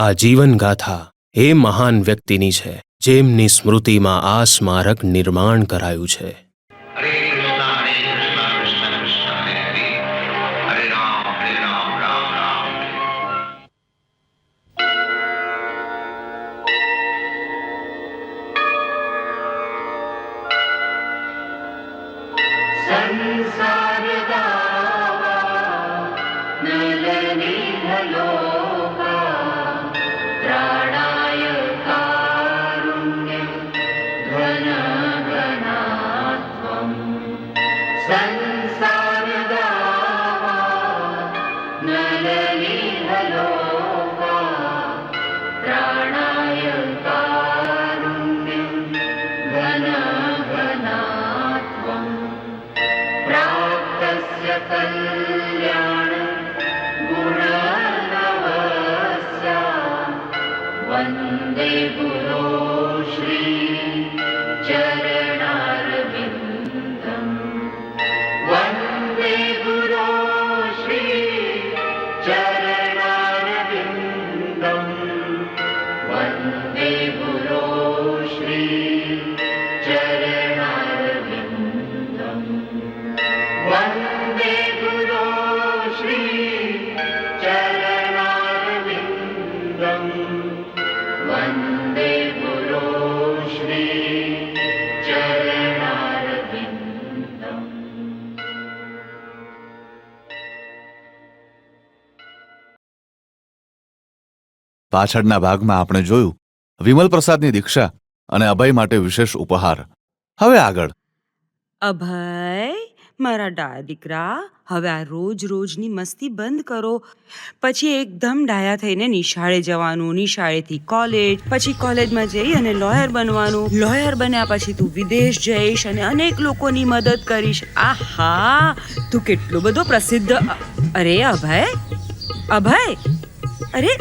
આ જીવનગાથા એ મહાન વ્યક્તિની છે જેમની સ્મૃતિમાં આ સ્મારક નિર્માણ કરાયું છે. પાછળના ભાગમાં આપણે જોયું વિમલ પ્રસાદની દીક્ષા અને અભય માટે વિશેષ ઉપહાર. હવે આગળ. અભય, મારા ડાયા દીકરા, હવે આ રોજ રોજની મસ્તી બંધ કરો. પછી એકદમ ડાયા થઈને નિશાળે જવાનું, નિશાળેથી કોલેજ પછી કોલેજમાં જઈ અને લોયર બનવાનું. લોયર બન્યા પછી તું વિદેશ જઈશ અને અનેક લોકોની મદદ કરીશ. આહા, તું કેટલો બધો પ્રસિદ્ધ અરે અભય અભય, અરે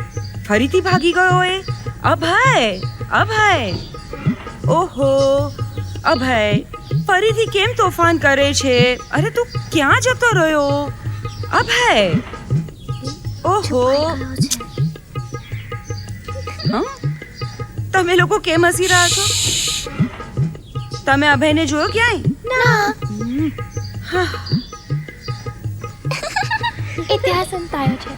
ફરીથી ભાગી ગયો એ અભય અભય ઓહો અભય ફરીથી કેમ તોફાન કરે છે અરે તું ક્યાં જતો રહ્યો અભય ઓહો હં? તમે લોકો કેમ હસી રહ્યા છો તમે અભયને જોયો ક્યાંય એ ત્યાં સંતાયો છે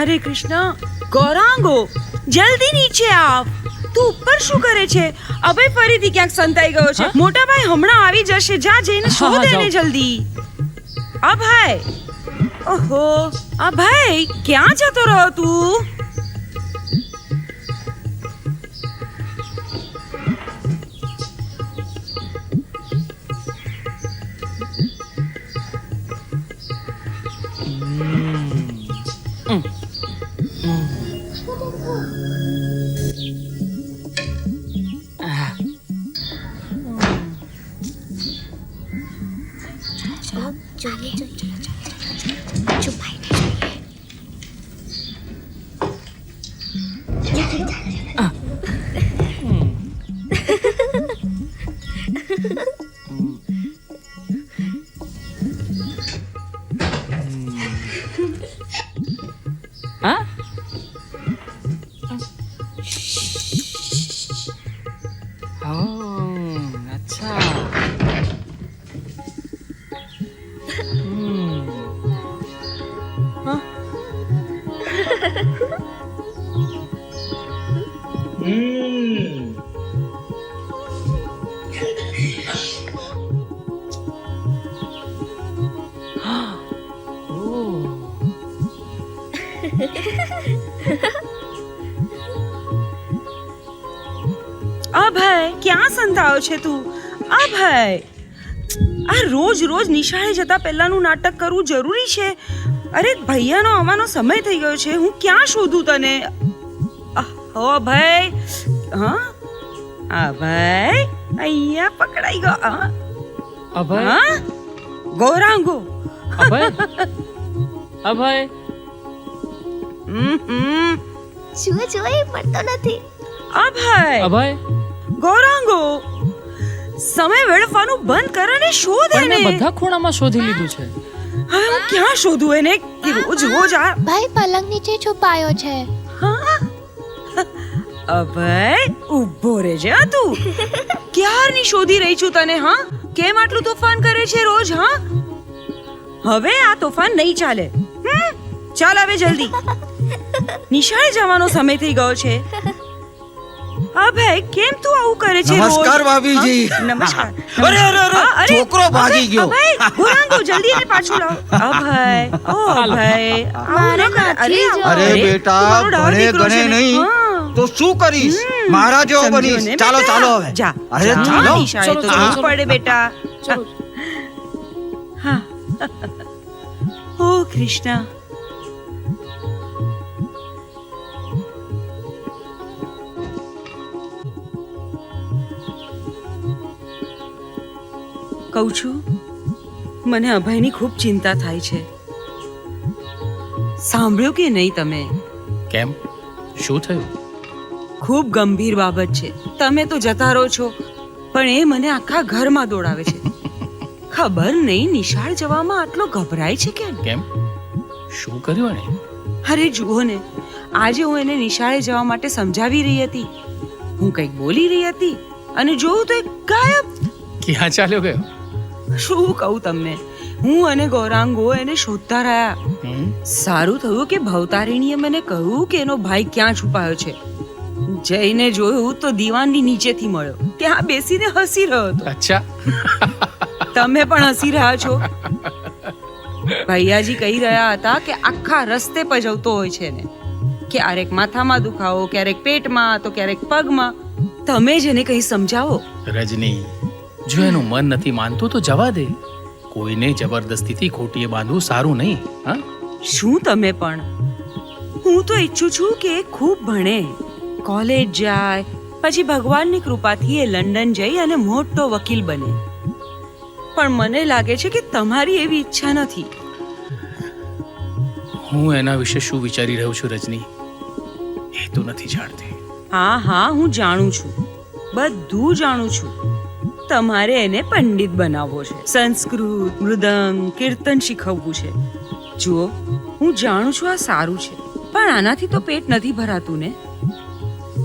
હરે કૃષ્ણ ગૌરાંગો જલ્દી નીચે આવ. તું ઉપર શું કરે છે? અબે ફરીથી ક્યાંક સંતાઈ ગયો છે. મોટા ભાઈ હમણાં આવી જશે. જા જઈને શોધ એને જલ્દી. અભય. ઓહો અભય ક્યાં જતો રહ્યો તું? છે તું? અભય આ રોજ રોજ નિશાળે જતા પહેલાંનું નાટક કરવું જરૂરી છે? અરે ભૈયાનો આવવાનો સમય થઈ ગયો છે. હું ક્યાં શોધું તને? હો ભાઈ. હા? અભય અહીંયા પકડાઈ ગયો. હા? અભય? હા? ગૌરાંગો. અભય? અભય? હમ હમ. જુએ જુએ નથી? અભય અભય? ગૌરાંગો. સમય વેડફવાનું બંધ કર અને શોધ એને મેં બધા ખૂણામાં શોધી લીધું છે. હવે હું ક્યાં શોધું એને? કે રોજ રોજ આ ભાઈ પલંગ નીચે છુપાયો છે. અભય ઊભો રે હા તું. ક્યારની શોધી રહી છું તને હા? કેમ આટલું તોફાન કરે છે રોજ હા? હવે આ તોફાન નહીં ચાલે? ચાલ હવે જલ્દી. નિશાળે જવાનો સમય થઈ ગયો છે. અભય કેમ તું આવું કરે છે નમસ્કાર ભાભીજી. હા? નમસ્કાર. અરે, અરે, અરે, છોકરો ભાગી ગયો. અભય ગુરાંગો જલ્દી એને પાછો લાવ. અભય ઓ અભય મારે. નથી અરે બેટા ભણે ગણે નહીં. તો શું કરીશ? હમ. મારા જેવો બનીશ. ચાલો? ચાલો હવે. જા. અરે ચાલો. તો પડે બેટા. ચલો. હા. ઓ કૃષ્ણ. કહું છું મને અભયની ખૂબ ચિંતા થાય છે. સાંભળ્યું કે નહીં તમે? કેમ? શું થયું? ખૂબ ગંભીર બાબત છે. તમે તો જતા રહો છો પણ એ મને આખા ઘરમાં દોડાવે છે. ખબર નહીં નિશાળ જવામાં આટલો ગભરાય છે કેમ? કેમ? શું કર્યું એને અરે જુઓ ને આજે હું એને નિશાળે જવા માટે સમજાવી રહી હતી. હું કંઈક બોલી રહી હતી અને જોઉં તો એ ગાયબ! ક્યાં ચાલ્યો ગયો? શું કહું તમને? હું અને ગૌરાંગો એને શોધતા રહ્યા. સારું થયું કે ભવતારીણીએ મને કહ્યું કે એનો ભાઈ ક્યાં છુપાયો છે. જઈને જોયું તો દીવાનની નીચેથી મળ્યો. ત્યાં બેસીને હસી રહ્યો હતો. અચ્છા. તમે પણ હસી રહ્યા છો. ભૈયાજી કહી રહ્યા હતા કે આખા રસ્તે પજવતો હોય છે ને ક્યારેક માથામાં દુખાવો ક્યારેક પેટમાં તો ક્યારેક પગમાં. તમે જ એને કંઈ સમજાવો? રજની જો એનું મન નથી માનતું તો જવા દે. કોઈને જબરદસ્તીથી ખોટીએ બાંધવું સારું નહીં હા? શું તમે પણ? હું તો ઈચ્છું છું કે ખૂબ ભણે. કોલેજ જાય પછી ભગવાનની કૃપાથી એ લંડન જઈ અને મોટો વકીલ બને. પણ મને લાગે છે કે તમારી એવી ઈચ્છા નથી. હું એના વિશે શું વિચારી રહ્યો છું રજની? એ તો નથી જાણતી. હા હા હું જાણું છું. બધું જાણું છું. તમારે એને પંડિત બનાવવો છે. સંસ્કૃત, મૃદંગ, કીર્તન શીખવવું છે. જુઓ, હું જાણું છું આ સારું છે, પણ આનાથી તો પેટ નથી ભરાતું ને?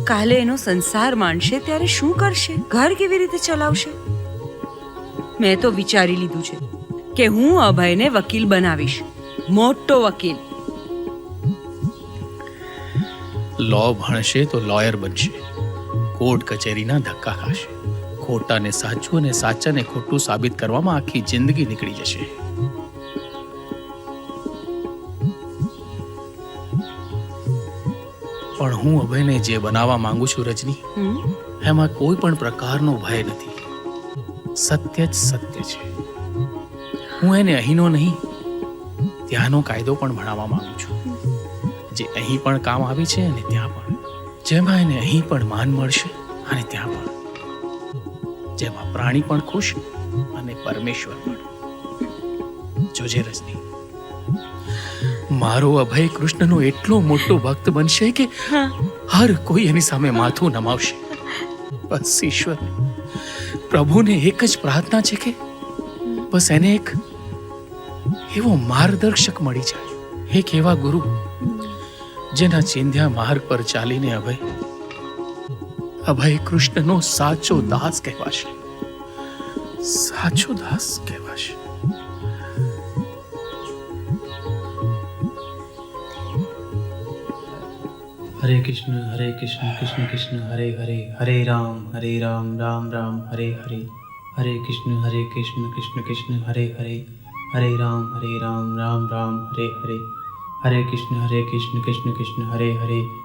કાલે એનો સંસાર માણશે ત્યારે શું કરશે? ઘર કેવી રીતે ચલાવશે? મેં તો વિચારી લીધું છે કે હું અભયને વકીલ બનાવીશ. મોટો વકીલ. લો ભણશે તો લોયર બનશે. કોર્ટ કચેરીના ધક્કા ખાશે. ખોટાને સાચું અને સાચાને ખોટું સાબિત કરવામાં આખી જિંદગી નીકળી જશે. પણ હું અભયને જે બનાવવા માંગુ છું રજની એમાં કોઈ પણ પ્રકારનો ભય નથી. સત્ય જ સત્ય છે. હું એને અહીંનો નહીં ત્યાંનો કાયદો પણ ભણાવવા માંગુ છું. જે અહીં પણ કામ આવી છે અને ત્યાં પણ. જેમાં એને અહીં પણ માન મળશે અને ત્યાં પણ. જેમાં પ્રાણી પણ ખુશ અને પરમેશ્વર પણ. જોજે રજની મારો અભય કૃષ્ણનો એટલો મોટો ભક્ત બનશે કે હર કોઈ એની સામે માથું નમાવશે. બસ ઈશ્વર પ્રભુને એક જ પ્રાર્થના છે કે બસ એને એક એવો માર્ગદર્શક મળી જાય. એક એવા ગુરુ જેના ચિંધ્યા માર્ગ પર ચાલીને અભય અભય કૃષ્ણનો સાચો દાસ કહેવાશે. સાચો દાસ કહેવાશે. હરે કૃષ્ણ હરે કૃષ્ણ કૃષ્ણ કૃષ્ણ, હરે હરે હરે રામ હરે રામ રામ રામ, હરે હરે. હરે કૃષ્ણ હરે કૃષ્ણ કૃષ્ણ કૃષ્ણ, હરે હરે. હરે રામ હરે રામ રામ રામ, હરે હરે. હરે કૃષ્ણ હરે કૃષ્ણ કૃષ્ણ કૃષ્ણ, હરે હરે.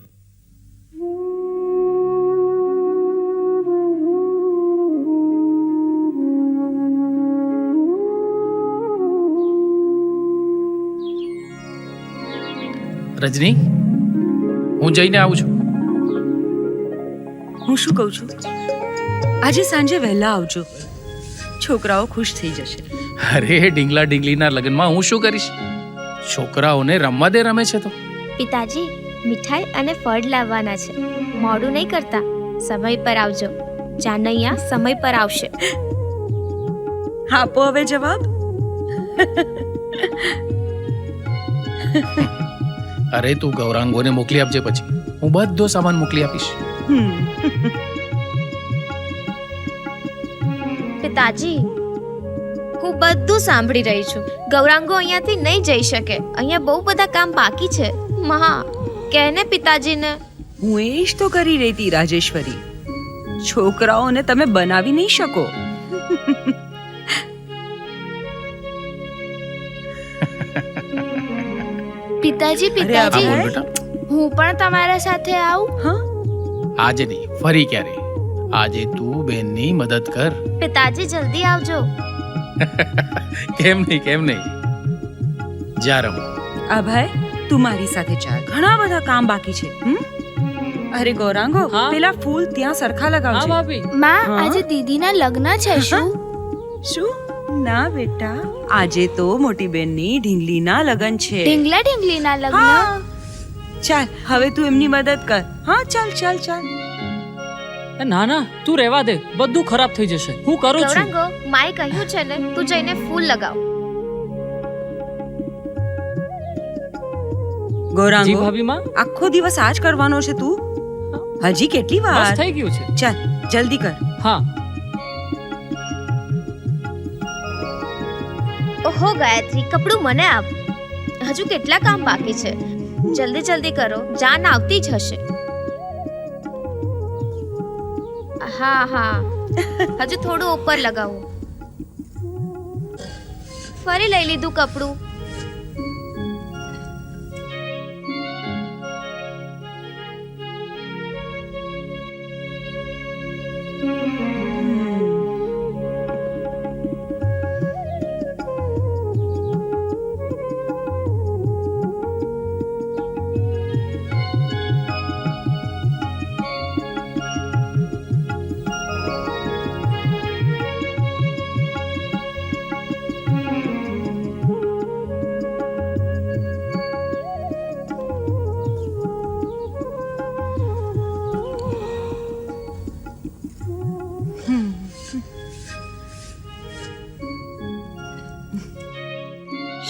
રજની હું જઈને આવું છું. હું શું કહું છું? આજે સાંજે વહેલા આવજો. છોકરાઓ ખુશ થઈ જશે. અરે ડીંગલા ડીંગલીના લગ્નમાં હું શું કરીશ? છોકરાઓને રમવા દે રમે છે તો. પિતાજી મીઠાઈ અને ફળ લાવવાના છે. મોડું નહીં કરતા. સમય પર આવજો. જાનૈયા સમય પર આવશે. આપો હવે જવાબ. અરે તું ગૌરાંગોને મોકલી આપજે પછી. હું બધો સામાન મોકલી આપીશ. પિતાજી હું બધું સાંભળી રહી છું. ગૌરાંગો અહીંયાથી નહીં જઈ શકે. અહીંયા બહુ બધા કામ બાકી છે. મહા કહેને પિતાજીને? હું એ જ તો કરી રહી હતી રાજેશ્વરી. છોકરાઓને તમે બનાવી નહીં શકો. પિતાજી પિતાજી બોલ બેટા. હું પણ તમારા સાથે આવું? હા? આજે નહીં ફરી ક્યારે? આજે તું બેનની મદદ કર. પિતાજી જલ્દી આવજો. કેમ નહીં કેમ નહીં? જા રમો. અભય તું મારી સાથે ચાલ ઘણા બધા કામ બાકી છે હમ? અરે ગૌરાંગો પેલા ફૂલ ત્યાં સરખા લગાવજે. માં આજે દીદીના લગ્ન છે શું? શું? ના બેટા. આજે તો મોટી બેનની ઢીંગલીના લગન છે. ઢીંગલા ઢીંગલીના લગ્ન? ચાલ હવે તું એમની મદદ કર. હા ચાલ ચાલ ચાલ. ના ના તું રહેવા દે. બધું ખરાબ થઈ જશે. હું કરું છું. ગૌરાંગો માએ કહ્યું છે ને તું જઈને ફૂલ લગાવ. જી ગૌરાંગો ભાભી માં આખો દિવસ આજ કરવાનો છે તું? હજી કેટલી વાર? બસ થઈ ગયું છે. ચાલ જલ્દી કર. હા. ઓહો ગાયત્રી, કપડું મને આપ. હજુ કેટલા કામ બાકી છે? જલ્દી જલ્દી કરો, જાન આવતી જ હશે. હા હા. હજુ થોડું ઉપર લગાવો. ફરી લઈ લીધું કપડું.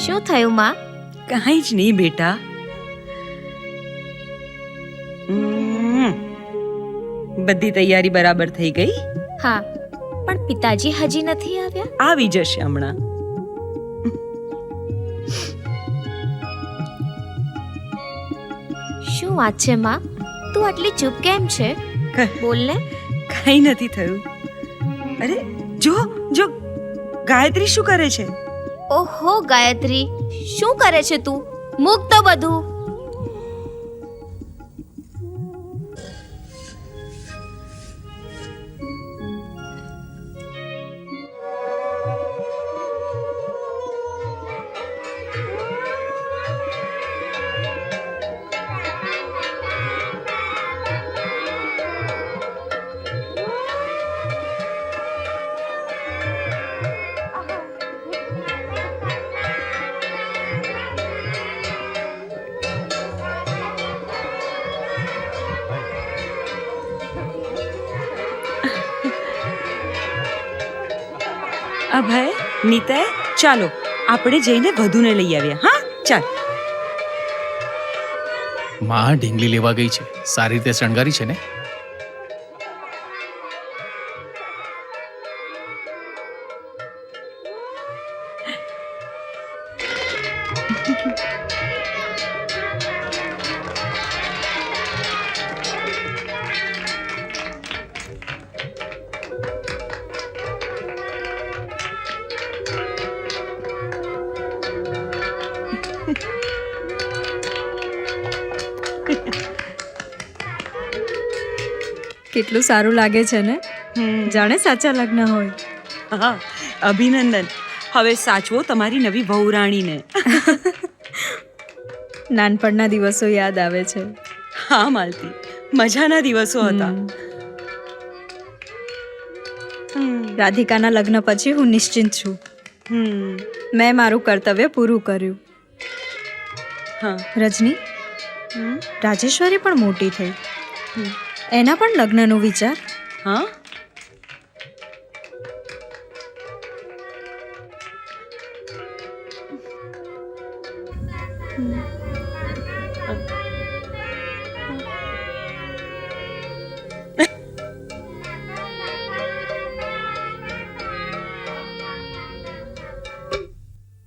શું થયું માં? કાંઈ જ નહીં બેટા. બધી તૈયારી બરાબર થઈ ગઈ? હા પણ પિતાજી હજી નથી આવ્યા? આવી જશે હમણાં. શું વાત છે માં? તું આટલી ચૂપ કેમ છે? બોલ ને. કંઈ નથી થયું. અરે જો જો. ગાયત્રી શું કરે છે? ઓહો ગાયત્રી શું કરે છે તું? મૂક તો બધું. અભય નીતય ચાલો, આપણે જઈને વધુને લઈ આવ્યા હા, ચાલ. માં ઢીંગલી લેવા ગઈ છે. સારી રીતે શણગારી છે ને? કેટલું સારું લાગે છે ને. જાણે સાચા લગ્ન હોય. હા અભિનંદન. હવે સાચવો તમારી નવી વહુરાણીને. નાનપણના દિવસો યાદ આવે છે. હા માલતી. મજાના દિવસો હતા. રાધિકાના લગ્ન પછી હું નિશ્ચિંત છું. મેં મારું કર્તવ્ય પૂરું કર્યું. હા. રજની રાજેશ્વરી પણ મોટી થઈ. એના પણ લગ્નનો વિચાર? હા?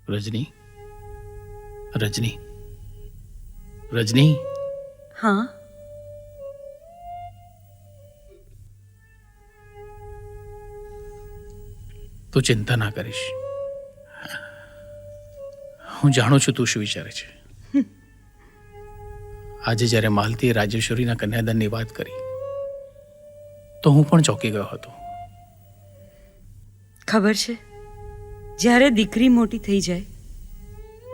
રજની? રજની? રજની? હા? તું ચિંતા ના કરીશ. હું જાણું છું તું શું વિચારે છે. આજે જ્યારે માલતીએ રાજેશ્વરીના કન્યાદાનની વાત કરી તો હું પણ ચોંકી ગયો હતો. ખબર છે? જ્યારે દીકરી મોટી થઈ જાય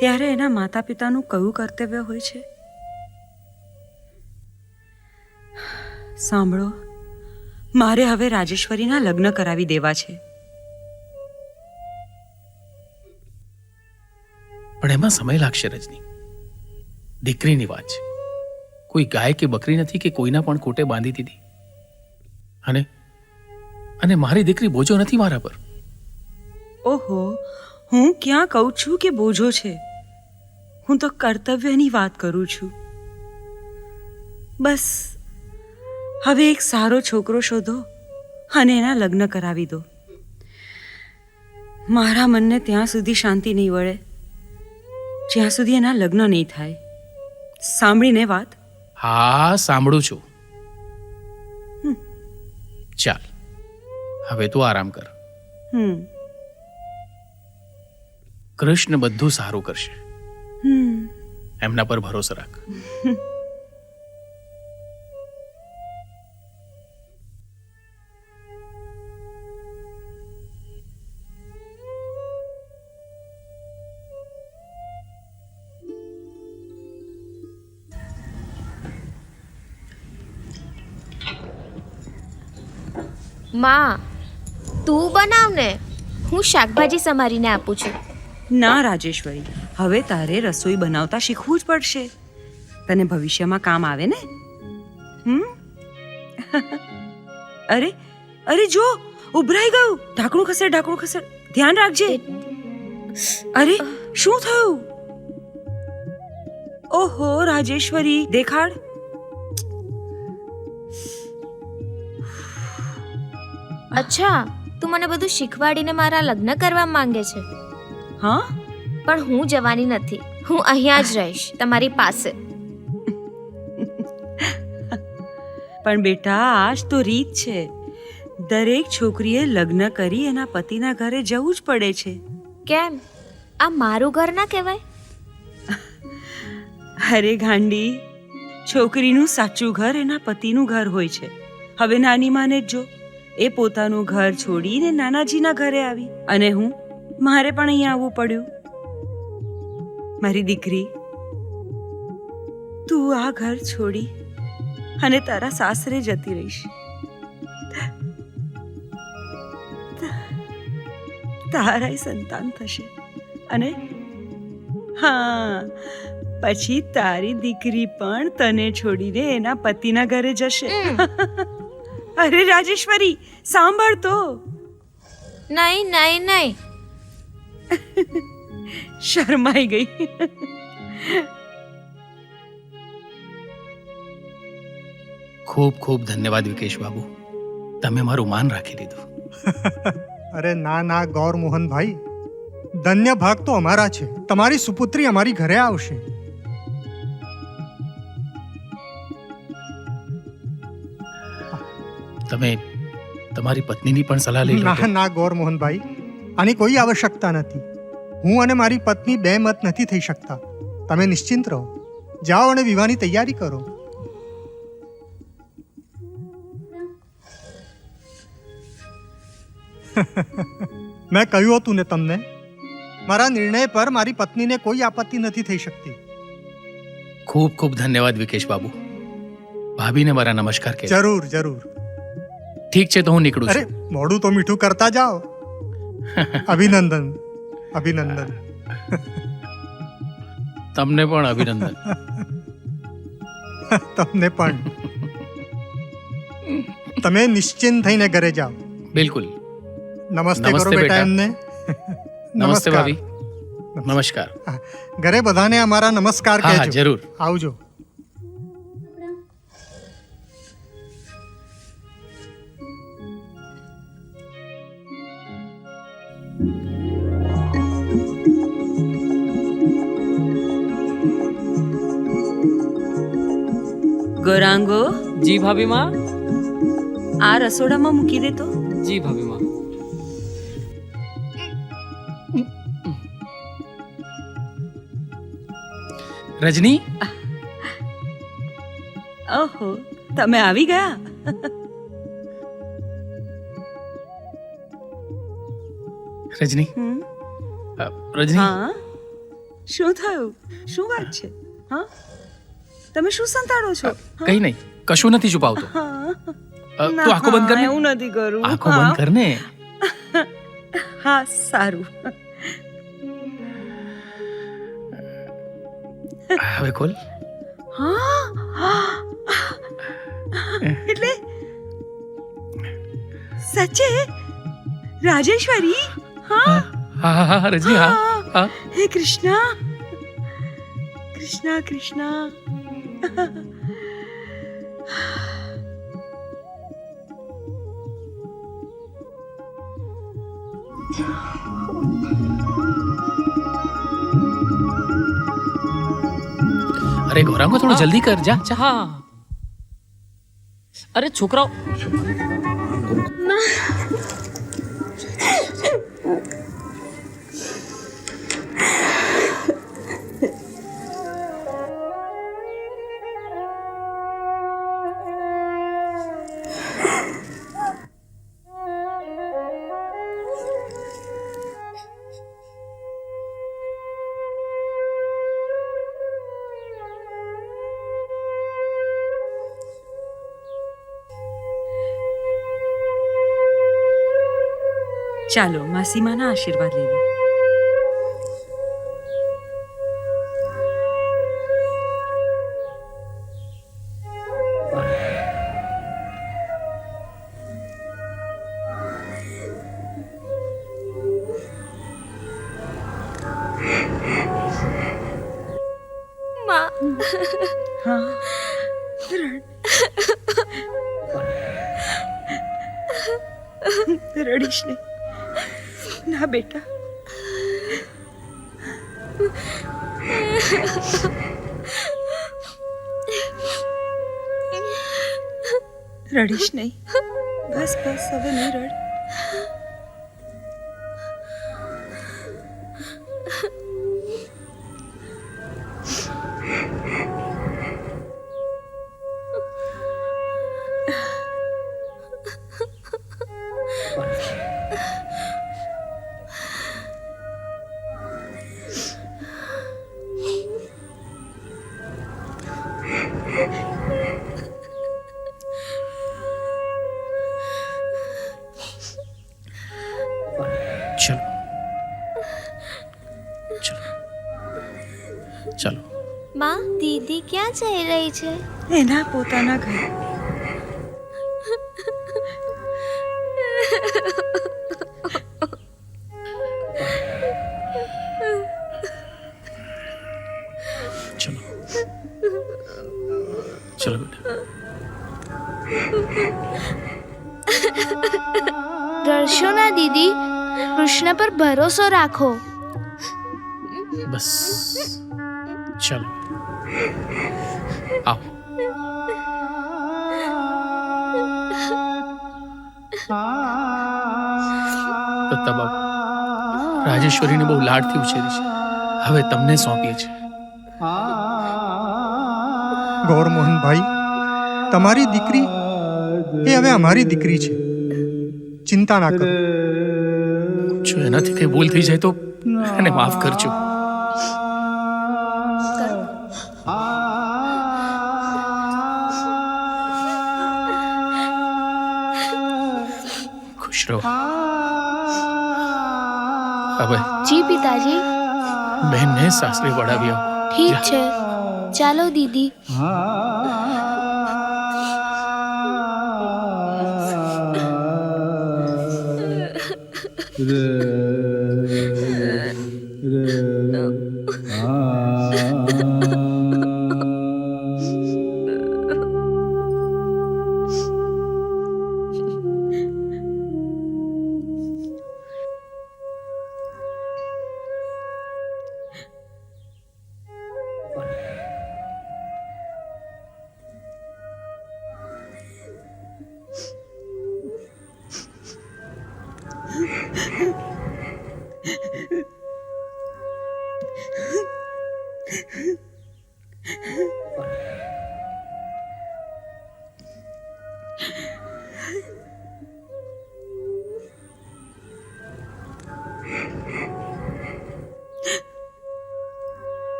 ત્યારે એના માતા પિતાનું કયું કર્તવ્ય હોય છે? સાંભળો. મારે હવે રાજેશ્વરીના લગ્ન કરાવી દેવા છે. પણ એમાં સમય લાગશે રજની. દીકરીની વાત છે. કોઈ ગાય કે બકરી નથી કે કોઈના પણ કોટે બાંધી દીધી. અને અને મારી દીકરી બોજો નથી મારા પર. ઓહો હું ક્યાં કહું છું કે બોજો છે? હું તો કર્તવ્યની વાત કરું છું. બસ હવે એક સારો છોકરો શોધો અને એના લગ્ન કરાવી દો. મારા મનને ત્યાં સુધી શાંતિ નહીં વળે. જ્યાં સુધી એના લગ્ન નહીં થાય. સાંભળીને વાત? હા સાંભળું છું. ચાલ હવે તું આરામ કર. હમ. કૃષ્ણ બધું સારું કરશે. હમ. એમના પર ભરોસો રાખ. માં, તું બનાવ ને. હું શાકભાજી સમારીને આપું છું. ના, રાજેશ્વરી. હવે તારે રસોઈ બનાવતા શીખવું જ પડશે. તને ભવિષ્યમાં કામ આવે ને? હમ? અરે અરે જો, ઉભરાઈ ગયું. ઢાંકણું ખસેડ ઢાંકણું ખસેડ. ધ્યાન રાખજે. અરે, શું થયું? ઓહો, રાજેશ્વરી, દેખાડ. અચ્છા તું મને બધું શીખવાડીને મારા લગ્ન કરવા માંગે છે. હા? પણ હું જવાની નથી. હું અહીંયા જ રહીશ તમારી પાસે. પણ બેટા આજ તો રીત છે. દરેક છોકરીએ લગ્ન કરી એના પતિના ઘરે જવું જ પડે છે. કેમ? આ મારું ઘર ના કહેવાય? અરે ગાંડી છોકરીનું સાચું ઘર એના પતિનું ઘર હોય છે. હવે નાની માને જ જો. એ પોતાનું ઘર છોડીને નાનાજીના ઘરે આવી. અને હું, મારે પણ અહીંયા આવવું પડ્યું. મારી દીકરી, તું આ ઘર છોડી અને તારા સાસરે જતી રહીશ. તારાય સંતાન થશે. અને હા, પછી તારી દીકરી પણ તને છોડીને એના પતિના ઘરે જશે. અરે રાજેશ્વરી સાંભળ તો. નહીં નહીં નહીં. શરમાઈ ગઈ. ખૂબ ખૂબ ધન્યવાદ વિકેશ બાબુ. તમે મારું માન રાખી દીધું. અરે ના ના ગૌર મોહનભાઈ ધન્ય ભાગ તો અમારા છે. તમારી સુપુત્રી અમારી ઘરે આવશે. તમે તમારી પત્નીની પણ સલાહ લઈ લો ના ના ગૌર મોહનભાઈ આની કોઈ આવશ્યકતા નથી. હું અને મારી પત્ની બે મત નથી થઈ શકતા. તમે નિશ્ચિંત રહો. જાઓ અને વિવાહની તૈયારી કરો. મેં કહ્યું હતું ને તમને મારા નિર્ણય પર મારી પત્નીને કોઈ આપત્તિ નથી થઈ શકતી. ખૂબ ખૂબ ધન્યવાદ વિકેશ બાબુ ભાભીને મારા નમસ્કાર કહેજો. જરૂર જરૂર. ઠીક છે તો હું નીકળું અરે છું. મોડું તો મીઠું કરતા જાઓ. અભિનંદન અભિનંદન. તમને પણ અભિનંદન. તમને પણ. તમે નિશ્ચિંત થઈને ઘરે જાઓ. બિલકુલ. નમસ્તે કરો નમસ્તે બેટા. બેટા. એમને. નમસ્તે નમસ્કાર. ભાભી. નમસ્કાર. ઘરે બધાને અમારા નમસ્કાર હા હા કહેજો. જરૂર. આવજો. ગૌરાંગો? જી ભાભી માં આ રસોડામાં મૂકી દે તો. જી ભાભી માં રજની? ઓહો તમે આવી ગયા? રજની? રજની? હા. શું થયું? શું વાત છે? હા? તમે શું સંતાડો છો? કઈ નહીં કશું નથી છુપાવતો. હા. તું આંખો બંધ કર એવું નથી કરું. આંખો બંધ કર ને. હા સારું. હવે ખોલ. હા? એટલે? સાચે? રાજેશ્વરી? હા? હા હા હા રજની હા. હા. હે કૃષ્ણ? કૃષ્ણ કૃષ્ણ. અરે ગોરાંગો થોડું જલ્દી કર જા જા. હા. અરે છોકરાઓ. ચાલો માસીમાના આશીર્વાદ લઈ લો. રડીશ નહીં ના બેટા. રડીશ નહીં. બસ બસ હવે નહીં રડ. ચલો. માં દીદી ક્યાં જઈ રહી છે? એના પોતાના ઘરે. ચલો. ચલો બેટા. ડરશો ના દીદી. કૃષ્ણ પર ભરોસો રાખો. બસ. ચલો. આવો. દત્તા બાબુ રાજેશ્વરીને બહુ લાડથી ઉછેરી છે. હવે તમને સોંપીએ છીએ. ગૌરમોહનભાઈ તમારી દીકરી એ હવે અમારી દીકરી છે. ચિંતા ના કરો. જો એનાથી કઈ ભૂલ થઈ જાય તો એને માફ કરજો. ખુશ રહો હવે જી પિતાજી બહેનને સાસરે વળાવી આવો ઠીક છે ચાલો દીદી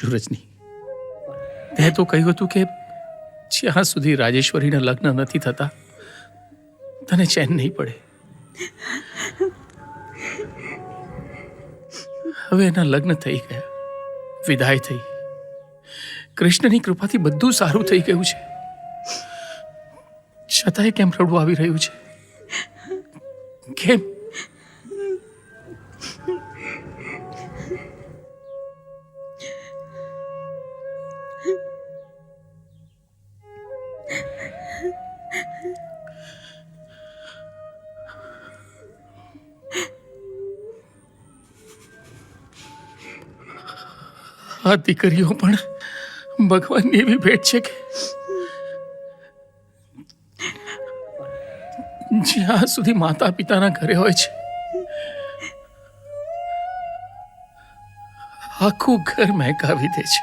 સૂરજની તે તો કહ્યું હતું કે જ્યાં સુધી રાજેશ્વરીના લગ્ન નથી થતા, તને ચેન નહીં પડે. હવે એના લગ્ન થઈ ગયા. વિદાય થઈ. કૃષ્ણની કૃપાથી બધું સારું થઈ ગયું છે. છતાંય કેમ રડવું આવી રહ્યું છે? કેમ? આ દીકરીઓ પણ ભગવાનની એવી ભેટ છે કે જ્યાં સુધી માતા પિતાના ઘરે હોય છે, આખું ઘર મહેકાવી દે છે.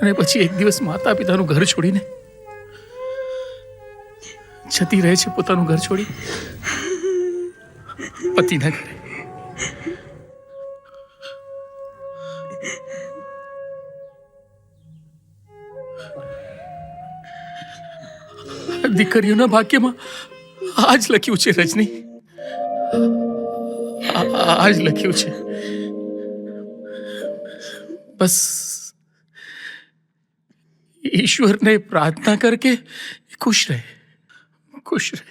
અને પછી એક દિવસ માતા પિતાનું ઘર છોડીને જતી રહે છે પોતાનું ઘર છોડી. પતિના ઘરે દીકરીઓના ભાગ્યમાં આ જ લખ્યું છે રજની આ- આ જ લખ્યું છે બસ ઈશ્વરને પ્રાર્થના કર કે ખુશ રહે ખુશ રહે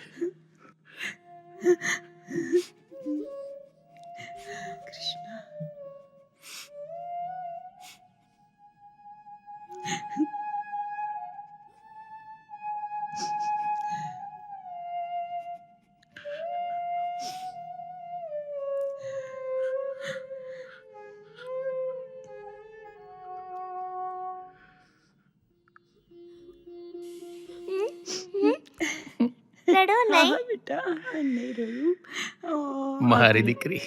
રડો નહીં બેટા નહીં રહ્યું મારી દીકરી